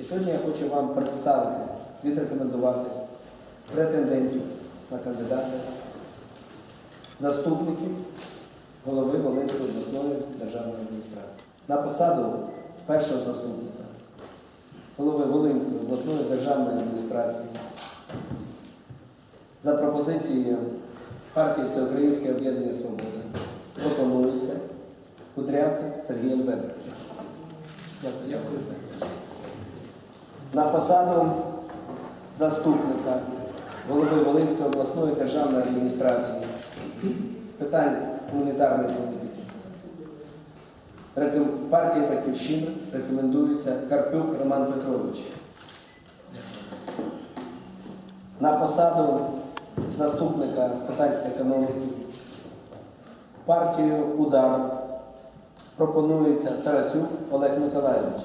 І сьогодні я хочу вам представити, відрекомендувати претендентів на кандидата, заступників голови Волинської обласної державної адміністрації. На посаду першого заступника голови Волинської обласної державної адміністрації за пропозицією партії Всеукраїнське об'єднання Свобода пропонується Кудрявцев Сергій Альбертович. Дякую. На посаду заступника голови Волинської обласної державної адміністрації з питань гуманітарної політики. Партія Батьківщина рекомендується Карпюк Роман Петрович. На посаду заступника з питань економіки партію Удар пропонується Тарасюк Олег Миколайович.